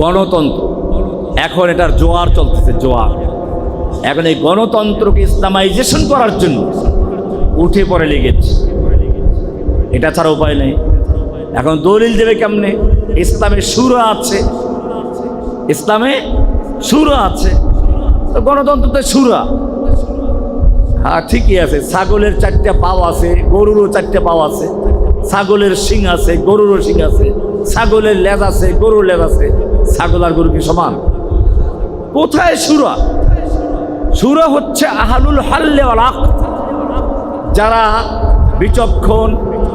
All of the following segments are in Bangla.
গণতন্ত্র। এখন এটার জোয়ার চলতেছে, জোয়ার। এখন এই গণতন্ত্রকে ইসলামাইজেশন করার জন্য উঠে পড়ে লেগেছে। এটা ছাড়া উপায় নেই। এখন দলিল দেবে কেমনে? ইসলামে সুর আছে। ইসলামে সুর আছে। তো গণতন্ত্রতে সুরা। হ্যাঁ ঠিকই আছে। ছাগলের চারটে পাও আছে, গরুরও চারটে পাও আছে। ছাগলের শিং আছে, গরুরও শিং আছে। ছাগলের লেজ আছে, গরুর লেজ আছে। ছাগল আর গরু কি সমান? কোথায় সুরা? সুরা হচ্ছে আহালুল হাল্লে যারা বিচক্ষণ,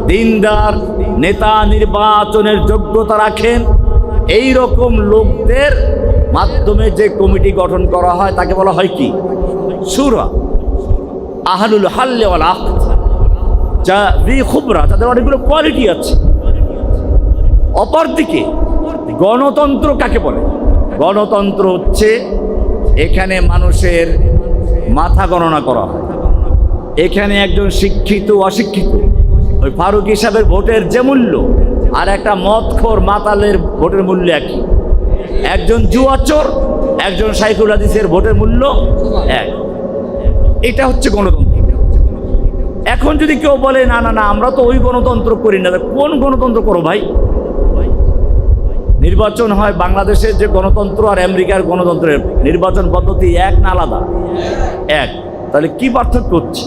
দিনদার, নেতা নির্বাচনের যোগ্যতা রাখেন এই রকম লোকদের মাধ্যমে যে কমিটি গঠন করা হয়, তাকে বলা হয় কি? সুরা। আহালুল হাল্লে যা খুবরা, তাদের অনেকগুলো কোয়ালিটি আছে। অপরদিকে গণতন্ত্র কাকে বলে? গণতন্ত্র হচ্ছে এখানে মানুষের মাথা গণনা করা হয়। এখানে একজন শিক্ষিত, অশিক্ষিত, ওই ফারুক হিসাবের ভোটের যে মূল্য আর একটা মদখোর মাতালের ভোটের মূল্য একই। একজন জুয়াচোর, একজন সাইকুল হাদিসের ভোটের মূল্য এক। এটা হচ্ছে গণতন্ত্র। এখন যদি কেউ বলে, না না না, আমরা তো ওই গণতন্ত্র করি না কোন গণতন্ত্র করো ভাই? নির্বাচন হয় বাংলাদেশের যে গণতন্ত্র আর আমেরিকার গণতন্ত্রের নির্বাচন পদ্ধতি এক না আলাদা? এক। তাহলে কি পার্থক্য হচ্ছে?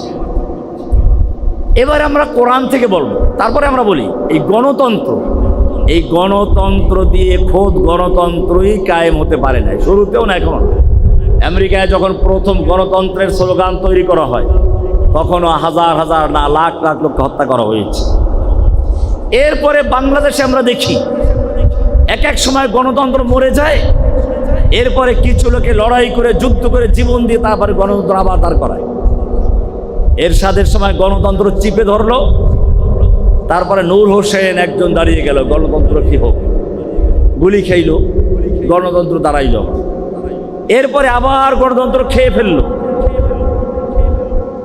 এবার আমরা কোরআন থেকে বলব। তারপরে আমরা বলি, এই গণতন্ত্র এই গণতন্ত্র দিয়ে খোদ গণতন্ত্রই কায়েম হতে পারে না শুরুতেও না এখন। আমেরিকায় যখন প্রথম গণতন্ত্রের স্লোগান তৈরি করা হয়, তখনও হাজার হাজার না, লাখ লাখ লোককে হত্যা করা হয়েছে। এরপরে বাংলাদেশে আমরা দেখি এক এক সময় গণতন্ত্র মরে যায়, এরপরে কিছু লোকে লড়াই করে, যুদ্ধ করে জীবন দিয়ে তারপরে গণতন্ত্র আবার দাঁড় করায়। এর এরশাদের সময় গণতন্ত্র চিপে ধরলো, তারপরে নূর হোসেন একজন দাঁড়িয়ে গেল, গণতন্ত্র কি হোক। গুলি খেইল, গণতন্ত্র দাঁড়াইল। এরপরে আবার গণতন্ত্র খেয়ে ফেলল।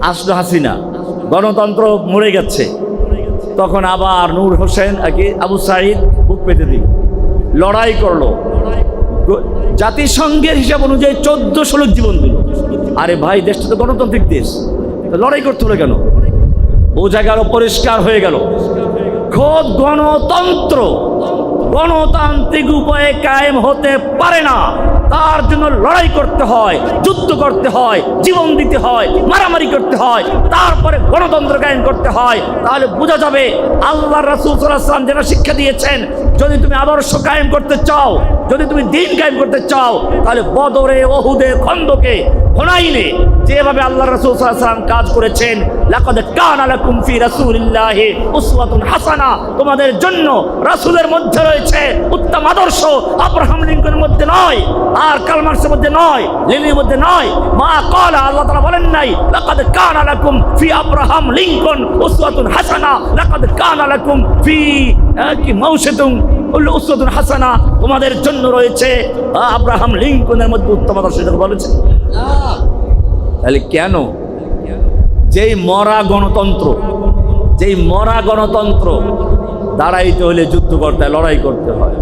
আসলো হাসিনা, গণতন্ত্র মরে গেছে। তখন আবার নূর হোসেন কি আবু সাইদ বুক পেতে দিল। লড়াই করল। জাতিসংঘের হিসাব অনুযায়ী চোদ্দশো লোক জীবন দিল। আরে ভাই, দেশটা তো গণতান্ত্রিক দেশ। লড়াই করতে হলো কেন? বোঝা গেল পরিষ্কার হয়ে গেল। খোদ গণতন্ত্র, গণতান্ত্রিক উপায়ে কায়েম হতে পারে না। তার জন্য লড়াই করতে হয়, যুদ্ধ করতে হয়, জীবন দিতে হয়, মারামারি করতে হয়, তারপরে গণতন্ত্র কায়েম করতে হয়। তাহলে বোঝা যাবে আল্লাহ রাসুল সাল্লাম যেটা শিক্ষা দিয়েছেন যদি তুমি আদর্শ কায়েম করতে চাও, যদি তুমি দিন কায়েম করতে চাও, তাহলে বদরে ওহুদে খন্দকে হোনাইনে যেভাবে আল্লাহ রাসূল আলাইহি কাজ করেছেন, লাকাদ কানা লাকুম ফি রাসূলিল্লাহি উসওয়াতুন হাসানা। তোমাদের জন্য রাসূলের মধ্যে রয়েছে উত্তম আদর্শ। আব্রাহাম লিঙ্কনের মধ্যে নয়, আর কালমার্সের মধ্যে নয় লেনিনের মধ্যে নয়। মা ক্বালা, আল্লাহ তাআলা বলেন নাই, লাকাদ কানা লাকুম ফি আব্রাহাম লিঙ্কন উসওয়াতুন হাসানা, লাকাদ কানা লাকুম ফি কি মাউশাতুন উসওয়াতুন হাসানা, তোমাদের জন্য রয়েছে আব্রাহাম লিঙ্কনের মধ্যে উত্তম আদর্শ বলেছে। তাহলে কেন? যেই মরা গণতন্ত্র, যেই মরা গণতন্ত্র দাঁড়াইতে হলে যুদ্ধ করতে লড়াই করতে হয়।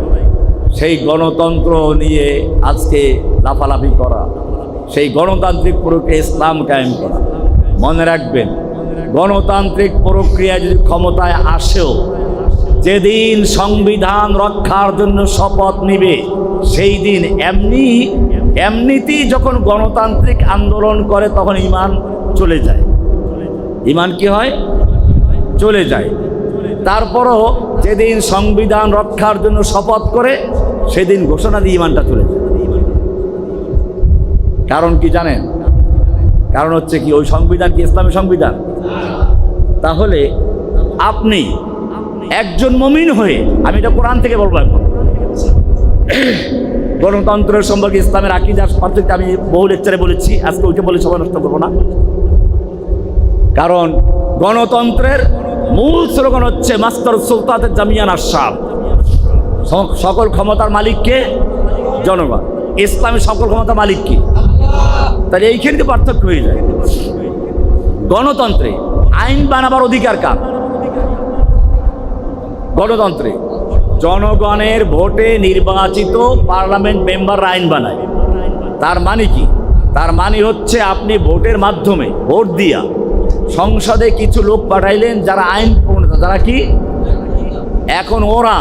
সেই গণতন্ত্র নিয়ে আজকে লাফালাফি করা, সেই গণতান্ত্রিক প্রক্রিয়া ইসলাম কায়েম করা। মনে রাখবেন, গণতান্ত্রিক প্রক্রিয়া যদি ক্ষমতায় আসেও যেদিন সংবিধান রক্ষার জন্য শপথ নিবে, সেই দিন এমনি, এমনিতেই যখন গণতান্ত্রিক আন্দোলন করে, তখন ইমান চলে যায়। ইমান কি হয়? চলে যায়। তারপরও যেদিন সংবিধান রক্ষার জন্য শপথ করে, সেদিন ঘোষণা দিয়ে ইমানটা চলে যায়। কারণ কি জানেন? কারণ হচ্ছে কি, ওই সংবিধান কি ইসলামী সংবিধান? তাহলে আপনি একজন মমিন হয়ে আমি এটা কোরআন থেকে বলব এখন। গণতন্ত্রের সম্পর্কে ইসলামের আকিদার পার্থক্য আমি বহু লেকচারে বলেছি, আজকে ওইটা বলে সময় নষ্ট করব না। কারণ গণতন্ত্রের মূল স্লোগান হচ্ছে মাস্টার সুলতানের জামিয়ান আশাব সকল ক্ষমতার মালিককে জনগণ। ইসলামী সকল ক্ষমতার মালিক কি? তাহলে এইখানে পার্থক্য হয়ে যায়। গণতন্ত্রে আইন বানাবার অধিকার কার? গণতন্ত্রে জনগণের ভোটে নির্বাচিত পার্লামেন্ট মেম্বার আইন বানায়। তার মানে কি? তার মানে হচ্ছে আপনি ভোটের মাধ্যমে ভোট দিয়া সংসদে কিছু লোক পাঠাইলেন যারা আইন যারা কি? এখন ওরা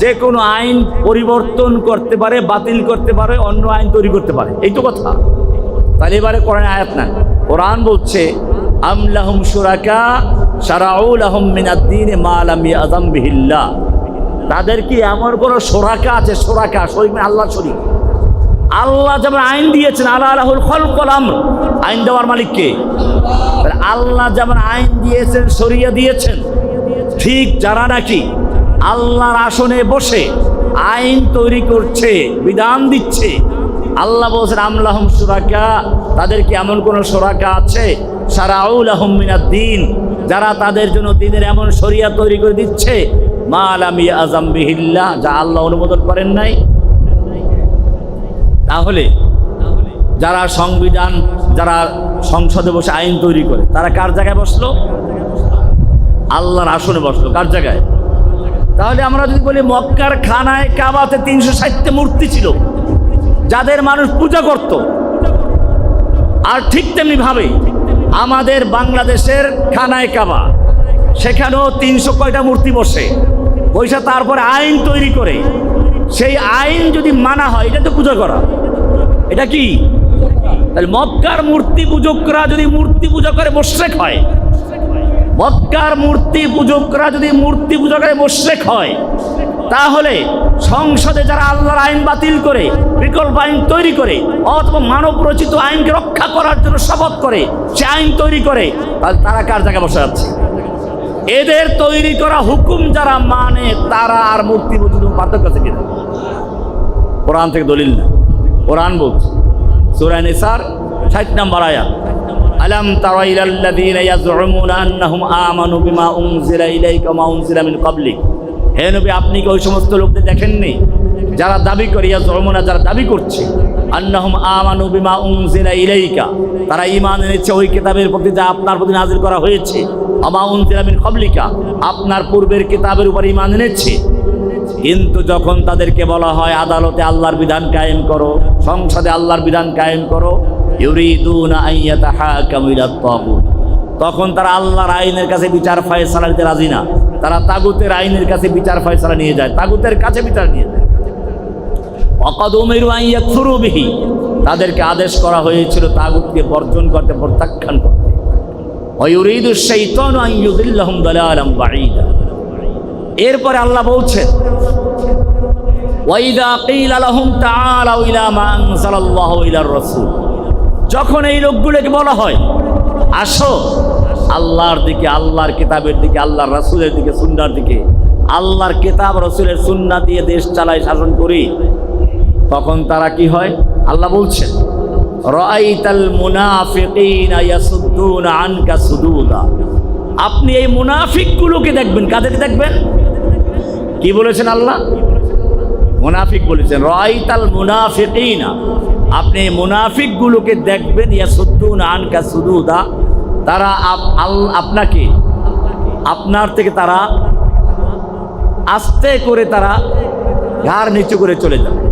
যে কোনো আইন পরিবর্তন করতে পারে, বাতিল করতে পারে, অন্য আইন তৈরি করতে পারে। এই তো কথা। তাহলে এবারে কোরআন আয়াত না কোরআন বলছে আমলাহুম সুরাকা সারাউল আহম মিনাদ্দিন মালামি আজম বিহিল্লা তাদের কি এমন কোনো সোরাকা আছে? সোরাকা শরীর মানে আল্লাহ শরীর আল্লাহ যেমন আইন দিয়েছেন আল্লাহ আল্লাহুল খলকল আইন দেওয়ার মালিক কে? তাহলে আল্লাহ যেমন আইন দিয়েছেন সরিয়ে দিয়েছেন, ঠিক যারা নাকি আল্লাহর আসনে বসে আইন তৈরি করছে, বিধান দিচ্ছে, আল্লাহ বলছেন আমলাহম সুরাকা তাদের কি এমন কোন সোরাকা আছে? সারাউল আহমিনাদ দিন যারা তাদের জন্য দিনের এমন শরিয়া তৈরি করে দিচ্ছে মা আলামি আজম বিহিল্লা যা আল্লাহ অনুমোদন করেন নাই। তাহলে যারা সংবিধান, যারা সংসদে বসে আইন তৈরি করে, তারা কার জায়গায় বসল? আল্লাহর আসনে বসল। কার জায়গায়? তাহলে আমরা যদি বলি, মক্কার খানায় কাবাতে তিনশো ষাটটা মূর্তি ছিল, যাদের মানুষ পূজা করত। আর ঠিক তেমনি ভাবে আমাদের বাংলাদেশের খানায় কাবা। সেখানেও তিনশো কয়টা মূর্তি বসে। পয়সা তারপরে আইন তৈরি করে। সেই আইন যদি মানা হয়, এটা তো পুজো করা। এটা কি? তাহলে মক্কার মূর্তি পূজকরা যদি মূর্তি পূজা করে মোশেক হয়। মক্কার মূর্তি পূজকরা যদি মূর্তি পূজা করে মোশেক হয়। তাহলে সংসদে যারা আল্লাহর আইন বাতিল করে, বিকল্প আইন তৈরি করে, অথবা মানব রচিত আইনকে রক্ষা করার জন্য শপথ করে, সে আইন তৈরি করে, তাহলে তারা কার জায়গায় বসে যাচ্ছে এদের তৈরি করা হুকুম যারা মানে তারা আর মূর্তি পূজক পার্থক্য কিনা? কোরআন থেকে দলিল না। কোরআন বলছে, সূরা নিসার 60 নম্বর আয়াত। আলাম তারা ইলাল্লাযীনা ইয়াজউমুনা আন্নাহুম আমানু বিমা উনজিলা ইলাইকা মা উনজিলা মিন ক্বাবলিক। হে নবী, আপনি কি ওই সমস্ত লোকদের দেখেননি? যারা দাবি করে ইয়াজউমুনা যারা দাবি করছে, আন্নাহুম আমানু বিমা উনজিলা ইলাইকা, তারা ঈমান এনেছে ওই কিতাবের প্রতি যা আপনার প্রতি নাযিল করা হয়েছে। আমা উনজিলা মিন ক্বাবলিকা, আপনার পূর্বের কিতাবের উপর ঈমান এনেছে। কিন্তু যখন তাদেরকে বলা হয়, আদালতে আল্লাহর বিধান কায়েম করো, সংসদে আল্লাহর বিধান কায়েম করো, ইউরিদুনা আইয়াতাহাকামু ইলাত তাগুত। তখন তারা আল্লাহর আইনের কাছে বিচার ফয়সালা দিতে রাজি না। তারা তাগুতের আইনের কাছে বিচার ফয়সালা নিয়ে যায়। তাগুতের কাছে বিচার নিয়ে যায়। অকদ উমেরু আইয়াকফুরু বিহি। তাদেরকে আদেশ করা হয়েছিল তাগুতকে বর্জন করতে, প্রত্যাখ্যান করতে। এরপরে আল্লাহ বলছেন ওয়াইদা যখন এই লোকগুলোকে বলা হয় আসো। আল্লাহর দিকে, আল্লাহর কিতাবের দিকে, আল্লাহর রাসূলের দিকে সুন্নার দিকে। আল্লাহর কিতাব, রসুলের সুন্নাহ দিয়ে দেশ চালায়, শাসন করি। তখন তারা কি হয়? আল্লাহ বলছেন, রাআইতাল মুনাফিকিনা ইয়াসুদ্দুনা আনকা সুদুদা। আপনি এই মুনাফিকগুলোকে দেখবেন কাদেরকে দেখবেন? কি বলেছেন আল্লাহ? মুনাফিক বলেছেন রাইতাল মুনাফিকিনা। আপনি এই মুনাফিকগুলোকে দেখবেন, ইয়াসুদ্দুন আনকা সুদুদা। তারা আপ- আপনাকে আপনার থেকে তারা আস্তে করে তারা ঘাড় নিচু করে চলে যাবে।